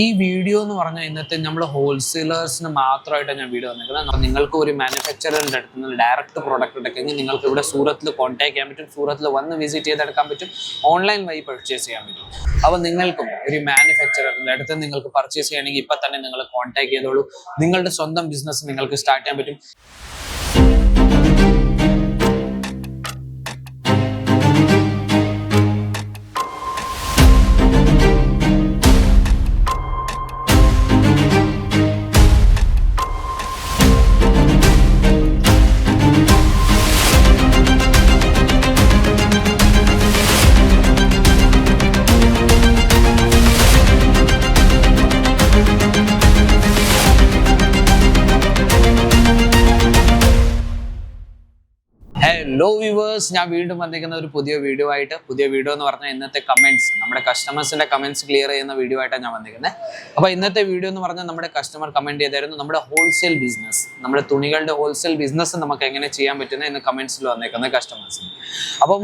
ഈ വീഡിയോ എന്ന് പറഞ്ഞാൽ ഇന്നത്തെ നമ്മൾ ഹോൾസെയിലേഴ്സിന് മാത്രമായിട്ട് ഞാൻ വീഡിയോ വന്നിരിക്കുന്നത് നിങ്ങൾക്ക് ഒരു മാനുഫാക്ചറിന്റെ അടുത്ത് നിന്ന് ഡയറക്റ്റ് പ്രോഡക്റ്റ് എടുക്കുകയെങ്കിൽ നിങ്ങൾക്ക് ഇവിടെ സൂറത്തിൽ കോൺടാക്ട് ചെയ്യാൻ പറ്റും സൂറത്തിൽ വന്ന് വിസിറ്റ് ചെയ്തെടുക്കാൻ പറ്റും ഓൺലൈൻ വഴി പർച്ചേസ് ചെയ്യാൻ പറ്റും. അപ്പോൾ നിങ്ങൾക്കും ഒരു മാനുഫാക്ചറിന്റെ അടുത്ത് നിങ്ങൾക്ക് പർച്ചേസ് ചെയ്യണമെങ്കിൽ ഇപ്പം തന്നെ നിങ്ങൾ കോൺടാക്ട് ചെയ്തോളൂ. നിങ്ങളുടെ സ്വന്തം ബിസിനസ് നിങ്ങൾക്ക് സ്റ്റാർട്ട് ചെയ്യാൻ പറ്റും. ഹലോ വ്യൂവേഴ്സ് ഞാൻ വീണ്ടും വന്നിരിക്കുന്ന ഒരു പുതിയ വീഡിയോ ആയിട്ട് പുതിയ വീഡിയോ എന്ന് പറഞ്ഞാൽ ഇന്നത്തെ കമന്റ്സ് നമ്മുടെ കസ്റ്റമേഴ്സിന്റെ കമന്റ്സ് ക്ലിയർ ചെയ്യുന്ന വീഡിയോ ആയിട്ടാണ് ഞാൻ വന്നിരിക്കുന്നത് അപ്പോൾ ഇന്നത്തെ വീഡിയോ എന്ന് പറഞ്ഞാൽ നമ്മുടെ കസ്റ്റമർ കമന്റ് ചെയ്തായിരുന്നു നമ്മുടെ ഹോൾസെയിൽ ബിസിനസ് നമ്മുടെ തുണികളുടെ ഹോൾസെയിൽ ബിസിനസ് നമുക്ക് എങ്ങനെ ചെയ്യാൻ പറ്റുന്നത് എന്ന് കമന്റ്സിൽ വന്നേക്കുന്നത് കസ്റ്റമേഴ്സിന് അപ്പം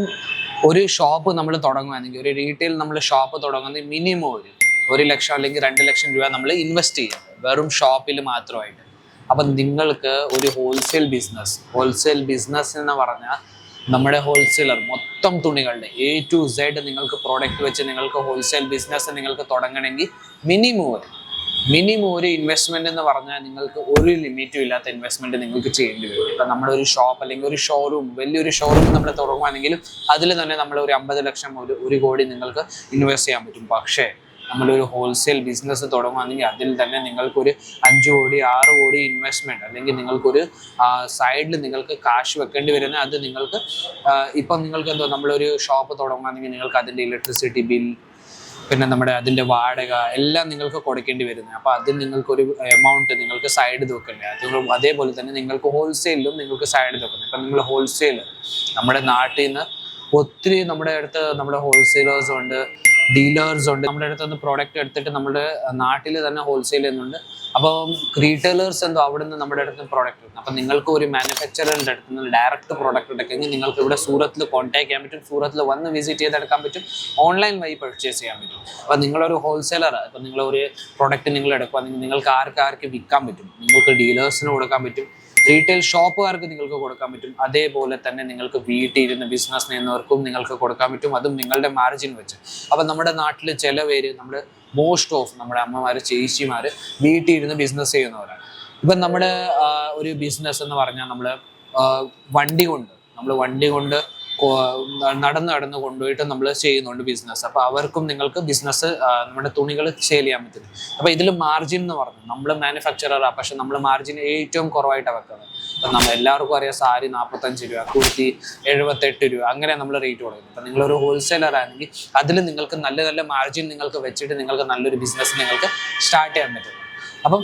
ഒരു ഷോപ്പ് നമ്മൾ തുടങ്ങുകയാണെങ്കിൽ ഒരു റീറ്റെയിൽ നമ്മൾ ഷോപ്പ് തുടങ്ങുന്നത് മിനിമം ഒരു ഒരു ലക്ഷം അല്ലെങ്കിൽ രണ്ട് ലക്ഷം രൂപ നമ്മൾ ഇൻവെസ്റ്റ് ചെയ്യണം വെറും ഷോപ്പിൽ മാത്രമായിട്ട്. അപ്പം നിങ്ങൾക്ക് ഒരു ഹോൾസെയിൽ ബിസിനസ് ഹോൾസെയിൽ ബിസിനസ് എന്ന് പറഞ്ഞാൽ നമ്മുടെ ഹോൾസെയിലർ മൊത്തം തുണികളുടെ എ ടു സെഡ് നിങ്ങൾക്ക് പ്രോഡക്റ്റ് വെച്ച് നിങ്ങൾക്ക് ഹോൾസെയിൽ ബിസിനസ് നിങ്ങൾക്ക് തുടങ്ങണമെങ്കിൽ മിനിമം ഒരു മിനിമം ഒരു ഇൻവെസ്റ്റ്മെന്റ് എന്ന് പറഞ്ഞാൽ നിങ്ങൾക്ക് ഒരു ലിമിറ്റും ഇല്ലാത്ത ഇൻവെസ്റ്റ്മെന്റ് നിങ്ങൾക്ക് ചെയ്യേണ്ടി വരും. ഇപ്പം നമ്മുടെ ഒരു ഷോപ്പ് അല്ലെങ്കിൽ ഒരു ഷോറൂം വലിയൊരു ഷോറൂം നമ്മൾ തുടങ്ങുകയാണെങ്കിലും അതിൽ തന്നെ നമ്മൾ ഒരു അമ്പത് ലക്ഷം ഒരു ഒരു കോടി നിങ്ങൾക്ക് ഇൻവെസ്റ്റ് ചെയ്യാൻ പറ്റും. പക്ഷേ നമ്മളൊരു ഹോൾസെയിൽ ബിസിനസ് തുടങ്ങുകയാണെങ്കിൽ അതിൽ തന്നെ നിങ്ങൾക്കൊരു അഞ്ച് കോടി ആറ് കോടി ഇൻവെസ്റ്റ്മെന്റ് അല്ലെങ്കിൽ നിങ്ങൾക്കൊരു സൈഡിൽ നിങ്ങൾക്ക് കാശ് വെക്കേണ്ടി വരുന്ന അത് നിങ്ങൾക്ക് ഇപ്പം നിങ്ങൾക്ക് എന്തോ നമ്മളൊരു ഷോപ്പ് തുടങ്ങുകയാണെങ്കിൽ നിങ്ങൾക്ക് അതിന്റെ ഇലക്ട്രിസിറ്റി ബിൽ പിന്നെ നമ്മുടെ അതിന്റെ വാടക എല്ലാം നിങ്ങൾക്ക് കൊടുക്കേണ്ടി വരുന്നത്. അപ്പോൾ അതിൽ നിങ്ങൾക്കൊരു എമൗണ്ട് നിങ്ങൾക്ക് സൈഡ് വെക്കണ്ടേ അത് അതേപോലെ തന്നെ നിങ്ങൾക്ക് ഹോൾസെയിലും നിങ്ങൾക്ക് സൈഡ് വെക്കണം. ഇപ്പം നിങ്ങൾ ഹോൾസെയിൽ നമ്മുടെ നാട്ടിൽ നിന്ന് ഒത്തിരി നമ്മുടെ അടുത്ത് നമ്മുടെ ഹോൾസെയിലേഴ്സ് ഉണ്ട്. ഡീലേഴ്സ് ഉണ്ട്. നമ്മുടെ അടുത്ത് നിന്ന് പ്രോഡക്റ്റ് എടുത്തിട്ട് നമ്മുടെ നാട്ടിൽ തന്നെ ഹോൾസെയിൽ ചെയ്യുന്നുണ്ട്. അപ്പോൾ റീറ്റെയിലേഴ്സ് എന്തോ അവിടെ നിന്ന് നമ്മുടെ അടുത്ത് പ്രോഡക്റ്റ് എടുക്കും അപ്പം നിങ്ങൾക്ക് ഒരു മാനുഫാക്ചറിന്റെ അടുത്ത് നിന്ന് ഡയറക്റ്റ് പ്രോഡക്റ്റ് എടുക്കുമെങ്കിൽ നിങ്ങൾക്ക് ഇവിടെ സൂറത്തിൽ കോൺടാക്ട് ചെയ്യാൻ പറ്റും. സൂറത്തിൽ വന്ന് വിസിറ്റ് ചെയ്തെടുക്കാൻ പറ്റും. ഓൺലൈൻ വഴി പർച്ചേസ് ചെയ്യാൻ പറ്റും. അപ്പം നിങ്ങളൊരു ഹോൾസെയിലർ ഇപ്പം നിങ്ങളൊരു പ്രോഡക്റ്റ് നിങ്ങൾ എടുക്കുക നിങ്ങൾക്ക് ആർക്ക് ആർക്ക് വിൽക്കാൻ പറ്റും? നിങ്ങൾക്ക് ഡീലേഴ്സിന് കൊടുക്കാൻ പറ്റും. റീറ്റെയിൽ ഷോപ്പുകാർക്ക് നിങ്ങൾക്ക് കൊടുക്കാൻ പറ്റും. അതേപോലെ തന്നെ നിങ്ങൾക്ക് വീട്ടിൽ ഇരുന്ന് ബിസിനസ് ചെയ്യുന്നവർക്കും നിങ്ങൾക്ക് കൊടുക്കാൻ പറ്റും. അതും നിങ്ങളുടെ മാർജിൻ വെച്ച്. അപ്പം നമ്മുടെ നാട്ടിൽ ചില പേര് നമ്മുടെ മോസ്റ്റ് ഓഫ് നമ്മുടെ അമ്മമാർ ചേച്ചിമാർ വീട്ടിൽ ഇരുന്ന് ബിസിനസ് ചെയ്യുന്നവരാണ്. ഇപ്പം നമ്മുടെ ഒരു ബിസിനസ് എന്ന് പറഞ്ഞാൽ നമ്മൾ വണ്ടി കൊണ്ട് നമ്മൾ വണ്ടി കൊണ്ട് നടന്ന് നടന്ന് കൊണ്ടുപോയിട്ട് നമ്മൾ ചെയ്യുന്നുണ്ട് ബിസിനസ് അപ്പോൾ അവർക്കും നിങ്ങൾക്ക് ബിസിനസ് നമ്മുടെ തുണികൾ സെയിൽ ചെയ്യാൻ പറ്റും. അപ്പോൾ ഇതിൽ മാർജിൻ എന്ന് പറഞ്ഞു. നമ്മൾ മാനുഫാക്ചറാ പക്ഷെ നമ്മൾ മാർജിൻ ഏറ്റവും കുറവായിട്ട് വെക്കുന്നത്. അപ്പം നമ്മൾ എല്ലാവർക്കും അറിയാം സാരി നാൽപ്പത്തഞ്ച് രൂപ കുർത്തി എഴുപത്തെട്ട് രൂപ അങ്ങനെ നമ്മൾ റേറ്റ് കൊടുക്കുന്നത് അപ്പം നിങ്ങളൊരു ഹോൾസെയിലർ ആണെങ്കിൽ അതിൽ നിങ്ങൾക്ക് നല്ല നല്ല മാർജിൻ നിങ്ങൾക്ക് വെച്ചിട്ട് നിങ്ങൾക്ക് നല്ലൊരു ബിസിനസ് നിങ്ങൾക്ക് സ്റ്റാർട്ട് ചെയ്യാൻ പറ്റും. അപ്പം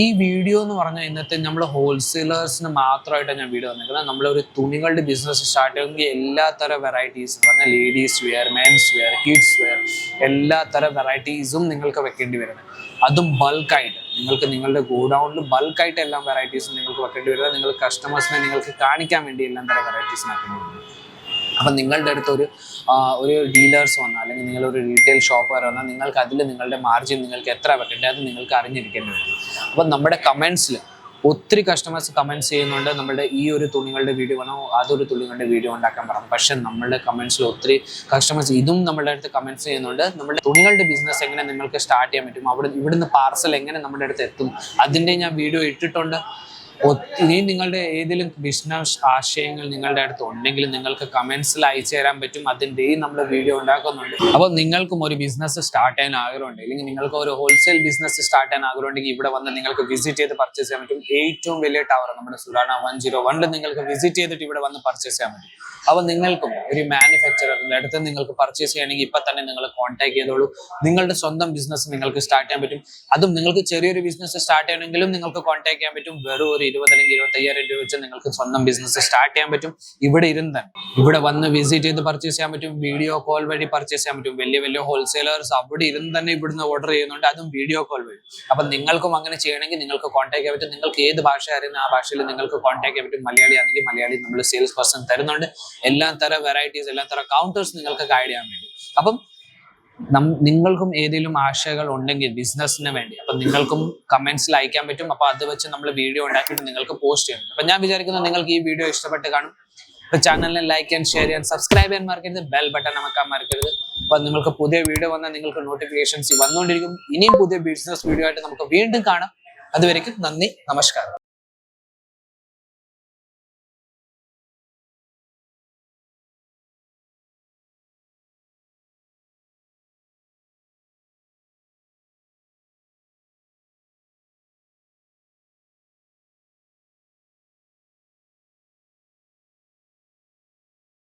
ഈ വീഡിയോ എന്ന് പറഞ്ഞാൽ ഇന്നത്തെ നമ്മൾ ഹോൾസെയിലേഴ്സിന് മാത്രമായിട്ടാണ് ഞാൻ വീഡിയോ തന്നിരിക്കുന്നത് നമ്മൾ ഒരു തുണികളുടെ ബിസിനസ് സ്റ്റാർട്ട് ചെയ്യുമെങ്കിൽ എല്ലാ തരം വെറൈറ്റീസ് എന്ന് പറഞ്ഞാൽ ladies wear men's wear kids wear എല്ലാ തരം വെറൈറ്റീസും നിങ്ങൾക്ക് വെക്കേണ്ടി വരുന്നത്. അതും ബൾക്കായിട്ട് നിങ്ങൾക്ക് നിങ്ങളുടെ ഗോഡൗണിൽ ബൾക്കായിട്ട് എല്ലാം വെറൈറ്റീസും നിങ്ങൾക്ക് വെക്കേണ്ടി വരുന്നത്. നിങ്ങൾ കസ്റ്റമേഴ്സിനെ നിങ്ങൾക്ക് കാണിക്കാൻ വേണ്ടി എല്ലാം തരം വെറൈറ്റീസ് വെക്കേണ്ടി വരുന്നത്. അപ്പം നിങ്ങളുടെ അടുത്ത് ഒരു ഒരു ഡീലേഴ്സ് വന്നാൽ അല്ലെങ്കിൽ നിങ്ങളൊരു റീറ്റെയിൽ ഷോപ്പുകാർ വന്നാൽ നിങ്ങൾക്ക് അതിൽ നിങ്ങളുടെ മാർജിൻ നിങ്ങൾക്ക് എത്ര വെക്കേണ്ടത് അത് നിങ്ങൾക്ക് അറിഞ്ഞിരിക്കേണ്ടി വരും. അപ്പം നമ്മുടെ കമൻസിൽ ഒത്തിരി കസ്റ്റമേഴ്സ് കമൻസ് ചെയ്യുന്നുണ്ട്. നമ്മുടെ ഈ ഒരു തുണികളുടെ വീഡിയോ വേണോ അതൊരു തുണികളുടെ വീഡിയോ ഉണ്ടാക്കാൻ പറഞ്ഞു. പക്ഷെ നമ്മുടെ കമൻസിൽ ഒത്തിരി കസ്റ്റമേഴ്സ് ഇതും നമ്മുടെ അടുത്ത് കമൻസ് ചെയ്യുന്നുണ്ട്. നമ്മുടെ തുണികളുടെ ബിസിനസ് എങ്ങനെ നിങ്ങൾക്ക് സ്റ്റാർട്ട് ചെയ്യാൻ പറ്റും? അവിടെ ഇവിടുന്ന് പാർസൽ എങ്ങനെ നമ്മുടെ അടുത്ത് എത്തും? അതിന്റെ ഞാൻ വീഡിയോ ഇട്ടിട്ടുണ്ട്. ഒത്തിരി നിങ്ങളുടെ ഏതെങ്കിലും ബിസിനസ് ആശയങ്ങൾ നിങ്ങളുടെ അടുത്ത് ഉണ്ടെങ്കിൽ നിങ്ങൾക്ക് കമൻസിൽ അയച്ചു തരാൻ പറ്റും. അതിന്റെയും നമ്മൾ വീഡിയോ ഉണ്ടാക്കുന്നുണ്ട്. അപ്പോൾ നിങ്ങൾക്കും ഒരു ബിസിനസ് സ്റ്റാർട്ട് ചെയ്യാൻ ആഗ്രഹമുണ്ട്. അല്ലെങ്കിൽ നിങ്ങൾക്ക് ഒരു ഹോൾസെയിൽ ബിസിനസ് സ്റ്റാർട്ട് ചെയ്യാൻ ആഗ്രഹമുണ്ടെങ്കിൽ ഇവിടെ വന്ന് നിങ്ങൾക്ക് വിസിറ്റ് ചെയ്ത് പർച്ചേസ് ചെയ്യാൻ പറ്റും. ഏറ്റവും വലിയ ടവർ നമ്മുടെ സുരാണ വൺ സീറോ വണ്ണിൽ നിങ്ങൾക്ക് വിസിറ്റ് ചെയ്തിട്ട് ഇവിടെ വന്ന് പർച്ചേസ് ചെയ്യാൻ പറ്റും. അപ്പോൾ നിങ്ങൾക്കും ഒരു മാനുഫാക്ചറിന്റെ അടുത്ത് നിങ്ങൾക്ക് പർച്ചേസ് ചെയ്യണമെങ്കിൽ ഇപ്പം തന്നെ നിങ്ങൾ കോൺടാക്ട് ചെയ്തോളൂ. നിങ്ങളുടെ സ്വന്തം ബിസിനസ് നിങ്ങൾക്ക് സ്റ്റാർട്ട് ചെയ്യാൻ പറ്റും. അതും നിങ്ങൾക്ക് ചെറിയൊരു ബിസിനസ് സ്റ്റാർട്ട് ചെയ്യണമെങ്കിലും നിങ്ങൾക്ക് കോൺടാക്ട് ചെയ്യാൻ പറ്റും. വെറും ഒരു ഇരുപത് അല്ലെങ്കിൽ ഇരുപത്തി അയ്യായിരം രൂപ വെച്ച് നിങ്ങൾക്ക് സ്വന്തം ബിസിനസ് സ്റ്റാർട്ട് ചെയ്യാൻ പറ്റും. ഇവിടെ ഇരുന്ന് ഇവിടെ വന്ന് വിസിറ്റ് ചെയ്ത് പർച്ചേസ് ചെയ്യാൻ പറ്റും. വീഡിയോ കോൾ വഴി പർച്ചേസ് ചെയ്യാൻ പറ്റും. വലിയ വലിയ ഹോൾസെയിലേഴ്സ് അവിടെ ഇരുന്ന് തന്നെ ഇവിടുന്ന് ഓർഡർ ചെയ്യുന്നുണ്ട്. അതും വീഡിയോ കോൾ വഴി. അപ്പൊ നിങ്ങൾക്കും അങ്ങനെ ചെയ്യണമെങ്കിൽ നിങ്ങൾക്ക് കോൺടാക്ട് ചെയ്യാൻ പറ്റും. നിങ്ങൾക്ക് ഏത് ഭാഷ അറിയുന്ന ആ ഭാഷയിൽ നിങ്ങൾക്ക് കോൺടാക്ട് ചെയ്യാൻ പറ്റും. മലയാളി ആണെങ്കിൽ മലയാളി നമ്മൾ സെയിൽസ് പേഴ്സൺ തരുന്നുണ്ട്. എല്ലാ തരം വെറൈറ്റീസ് എല്ലാ തരം കൗണ്ടേഴ്സ് നിങ്ങൾക്ക് ഗൈഡ് ചെയ്യാൻ വേണ്ടി. അപ്പം നം- നിങ്ങൾക്കും ഏതെങ്കിലും ആശയങ്ങൾ ഉണ്ടെങ്കിൽ ബിസിനസ്സിന് വേണ്ടി അപ്പൊ നിങ്ങൾക്കും കമന്റ്സിൽ അയക്കാൻ പറ്റും. അപ്പൊ അത് വെച്ച് നമ്മൾ വീഡിയോ ഉണ്ടാക്കിയിട്ട് നിങ്ങൾക്ക് പോസ്റ്റ് ചെയ്യണം അപ്പൊ ഞാൻ വിചാരിക്കുന്നു നിങ്ങൾക്ക് ഈ വീഡിയോ ഇഷ്ടപ്പെട്ട് കാണും. അപ്പൊ ചാനലിനെ ലൈക്ക് ചെയ്യാൻ ഷെയർ ചെയ്യാൻ സബ്സ്ക്രൈബ് ചെയ്യാൻ മറക്കരുത്. ബെൽ ബട്ടൺ അമക്കാൻ മറക്കരുത്. അപ്പൊ നിങ്ങൾക്ക് പുതിയ വീഡിയോ വന്നാൽ നിങ്ങൾക്ക് നോട്ടിഫിക്കേഷൻസ് വന്നുകൊണ്ടിരിക്കും. ഇനിയും പുതിയ ബിസിനസ് വീഡിയോ ആയിട്ട് നമുക്ക് വീണ്ടും കാണാം. അതുവരേക്കും നന്ദി നമസ്കാരം.